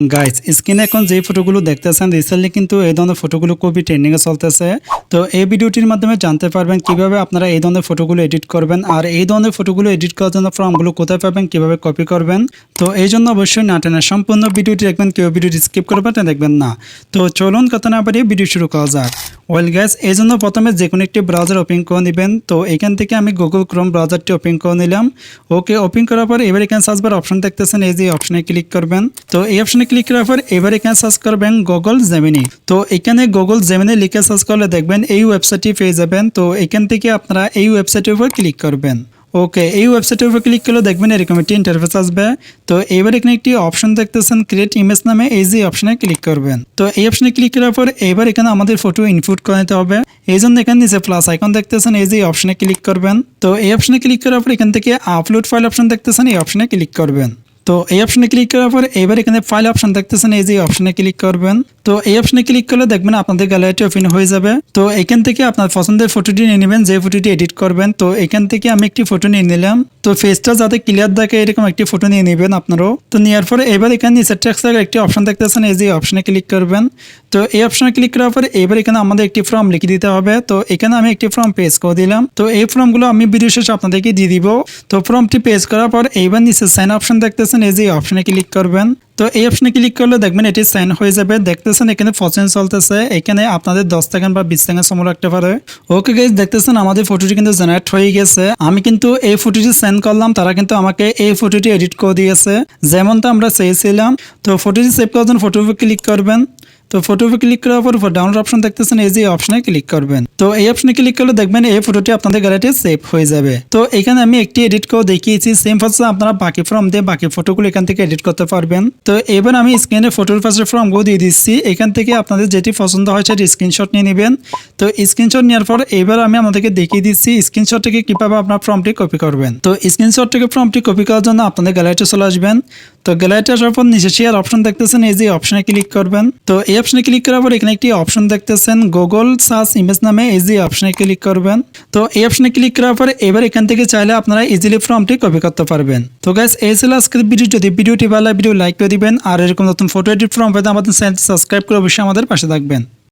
Guys স্ক্রিনে এখন যে ফটোগুলো দেখতেছেন রিসেন্টলি কিন্তু এই ধরনের ফটোগুলো খুবই ট্রেন্ডিংয়ে চলতেছে। তো এই ভিডিওটির মাধ্যমে জানতে পারবেন কীভাবে আপনারা এই ধরনের ফটোগুলো এডিট করবেন, আর এই ধরনের ফটোগুলো এডিট করার জন্য ফর্মগুলো কোথায় পাবেন, কীভাবে কপি করবেন। তো এই জন্য অবশ্যই না টেনে সম্পূর্ণ ভিডিওটি দেখবেন, কেউ ভিডিওটি স্কিপ করবেন দেখবেন না। তো চলুন কথা না পারিয়ে ভিডিও শুরু করা যাক। ওয়েল গ্যাস এই জন্য প্রথমে যে কোনো একটি ব্রাউজার ওপেন করে নেবেন। তো এখান থেকে আমি গুগল ক্রোম ব্রাউজারটি ওপেন করে নিলাম। ওকে ওপেন করার পর এবার এখানে সার্চ বার অপশন দেখতেছেন, এই যে অপশনে ক্লিক করবেন। তো এই অপশনে ক্লিক করার পর এবার এখানে সার্চ করবেন গুগল জেমিনি তো এখানে গুগল জেমিনি লিখে সার্চ করলে দেখবেন এই ওয়েবসাইটটি পেয়ে যাবেন। তো এখান থেকে আপনারা এই ওয়েবসাইটের উপর ক্লিক করবেন। ওকে এই ওয়েবসাইটের উপর ক্লিক করলে দেখবেন এরকম একটি ইন্টারফেস আসবে। তো এবার এখানে একটি অপশন দেখতেছেন ক্রিয়েট ইমেজ নামে, এই যে অপশনে ক্লিক করবেন। তো এই অপশনে ক্লিক করার পর এবার এখানে আমাদের ফটো ইনপুট করে নিতে হবে। এই জন্য এখানে নিচে প্লাস আইকন দেখতেছেন, এই যে অপশনে ক্লিক করবেন। তো এই অপশনে ক্লিক করার পর এখান থেকে আপলোড ফাইল অপশন দেখতেছেন, এই অপশনে ক্লিক করবেন। তো এই অপশনে ক্লিক করার পর এবার এখানে ফাইল অপশন দেখতেছেন, এই যে অপশনে ক্লিক করবেন। তো এই অপশনে ক্লিক করলে দেখবেন আপনাদের গ্যালারিটি ওপেন হয়ে যাবে। তো এখান থেকে আপনার পছন্দের ফটোটি নিয়ে নেবেন, যে ফটোটি এডিট করবেন। তো এখান থেকে আমি একটি ফটো নিয়ে নিলাম। তো ফেসটা যাতে ক্লিয়ার দেখে এরকম একটি ফটো নিয়ে নেবেন আপনারাও। তো নেওয়ার পরে এবার এখানে নিচের টেক্সটের একটি অপশন দেখতেছেন এই যে অপশনে ক্লিক করবেন। তো এই অপশনে ক্লিক করার পরে এবার এখানে আমাদের একটি ফর্ম লিখে দিতে হবে। তো এখানে আমি একটি ফর্ম পেজ করে দিলাম। তো এই ফর্মগুলো আমি ভিডিও শেষে আপনাদেরকে দিয়ে দিব। তো ফর্মটি পেজ করার পর এইবার নিচে সাইন অপশন দেখতেছেন এই যে অপশনে ক্লিক করবেন। তো এই অপশনে ক্লিক করলে দেখবেন এটি সাইন হয়ে যাবে। দেখতেছেন এখানে ফসেন চলতেছে। এখানে আপনাদের দশ সেকেন্ড বা বিশ সেকেন্ড সময় রাখতে পারে। ওকে গাইজ দেখতেছেন আমাদের ফটোটি কিন্তু জেনারেট হয়ে গেছে। আমি কিন্তু এই ফটোটি সেন্ড করলাম, তারা কিন্তু আমাকে এই ফটোটি এডিট করে দিয়েছে। যেমনটা আমরা চেয়েছিলাম। তো ফটোটি সেভ করার জন্য ফটো ক্লিক করবেন। তো ফটো উপর ক্লিক করার পর ডাউনলোড অপশন দেখতেছেন, এই যে অপশনে ক্লিক করবেন। তো এই অপশনে ক্লিক করলে দেখবেন এই ফটোটি আপনাদের গ্যালারিতে সেভ হয়ে যাবে। তো এখানে আমি একটি এডিট করে দেখিয়েছি সেম ফার্স্টে আপনারা বাকি ফর্ম দিয়ে বাকি ফটোগুলো এখান থেকে এডিট করতে পারবেন। তো এবার আমি স্ক্রিনে ফটোর ফার্স্টে ফর্মগুলো দিয়ে দিচ্ছি। এখান থেকে আপনাদের যেটি পছন্দ হয় সেটি স্ক্রিনশট নিয়ে নেবেন। তো স্ক্রিনশট নেওয়ার পর এবার আমি আপনাদেরকে দেখিয়ে দিচ্ছি স্ক্রিনশট থেকে কীভাবে আপনার ফর্মটি কপি করবেন। তো স্ক্রিনশট থেকে ফর্মটি কপি করার জন্য আপনাদের গ্যালারিতে চলে আসবেন। তো গ্যালারিতে আসার পর নিচে শেয়ার অপশন দেখতেছেন, এই যে অপশনে ক্লিক করবেন। তো এই অপশনে ক্লিক করার পর এখানে একটি অপশন দেখতেছেন গুগল সার্চ ইমেজ নামে এই যে অপশনে ক্লিক করবেন। তো এই অপশনে ক্লিক করার পর এবার এখান থেকে চাইলে আপনারা ইজিলি ফর্মটি কপি করতে পারবেন। তো গাইস এই ছিল আজকের ভিডিও যদি ভিডিওটি ভালো ভিডিও লাইক করে দিবেন। আর এরকম নতুন ফটো এডিট ফর্ম পেতে আমাদের চ্যানেলটি সাবস্ক্রাইব করে অবশ্যই আমাদের পাশে থাকবেন।